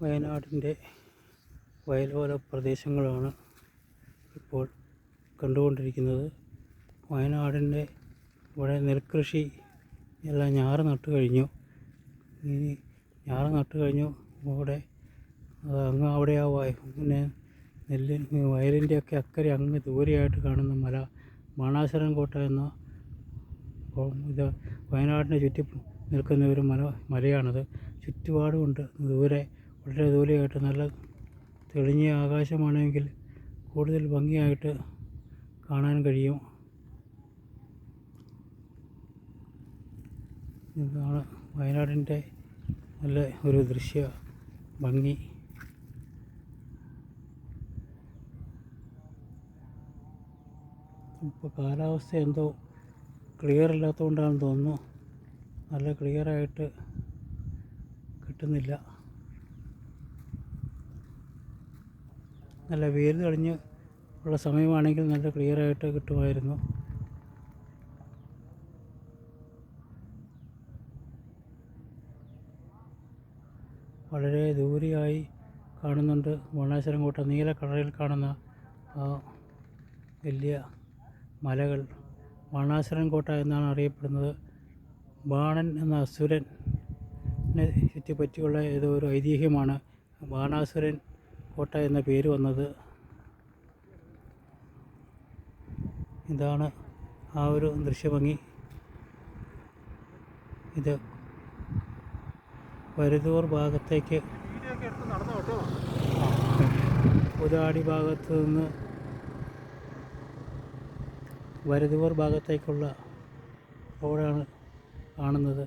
വയനാടിന്റെ വയലോര പ്രദേശങ്ങളാണ് ഇപ്പോൾ കണ്ടുകൊണ്ടിരിക്കുന്നത്. വയനാടിന്റെ ഇവിടെ നെൽകൃഷി എല്ലാം ഞാറ് നട്ടു കഴിഞ്ഞു. ഇനി ഞാറ് നട്ടു കഴിഞ്ഞു ഇവിടെ അങ്ങ് അവിടെ ആ വയ പിന്നെ നെല്ല് വയലിന്റെയൊക്കെ അക്കരെ അങ്ങ് ദൂരെയായിട്ട് കാണുന്ന മല ബാണാസുരം കോട്ട എന്ന ഇത് വയനാടിനെ ചുറ്റി നിൽക്കുന്ന ഒരു മല മലയാണത്. ചുറ്റുപാടുമുണ്ട്. ദൂരെ വളരെ അടിപൊളിയായിട്ട് നല്ല തെളിഞ്ഞ ആകാശമാണെങ്കിൽ കൂടുതൽ ഭംഗിയായിട്ട് കാണാൻ കഴിയും. ഇതാണ് വയനാടിന്റെ നല്ല ഒരു ദൃശ്യ ഭംഗി. ഇപ്പോൾ കാലാവസ്ഥ എന്തോ ക്ലിയർ ഇല്ലാത്തതുകൊണ്ടാണെന്ന് തോന്നുന്നു. നല്ല ക്ലിയറായിട്ട് കിട്ടുന്നില്ല. നല്ല വേര് തെളിഞ്ഞ് ഉള്ള സമയമാണെങ്കിൽ നല്ല ക്ലിയറായിട്ട് കിട്ടുമായിരുന്നു. വളരെ ദൂരെയായി കാണുന്നുണ്ട്. ബാണാസുരം കോട്ട നീല കളറിൽ കാണുന്ന വലിയ മലകൾ. ബാണാസുരം കോട്ട എന്നാണ് അറിയപ്പെടുന്നത്. ബാണൻ എന്ന അസുരനെ ചുറ്റിപ്പറ്റിയുള്ള ഏതോ ഒരു ഐതിഹ്യമാണ്. ബാണാസുരൻ കോട്ട എന്ന പേര് വന്നത്. ഇതാണ് ആ ഒരു ദൃശ്യഭംഗി. ഇത് വരുതൂർ ഭാഗത്തേക്ക് ഉദാടി ഭാഗത്ത് നിന്ന് വരുതൂർ ഭാഗത്തേക്കുള്ള റോഡാണ് കാണുന്നത്.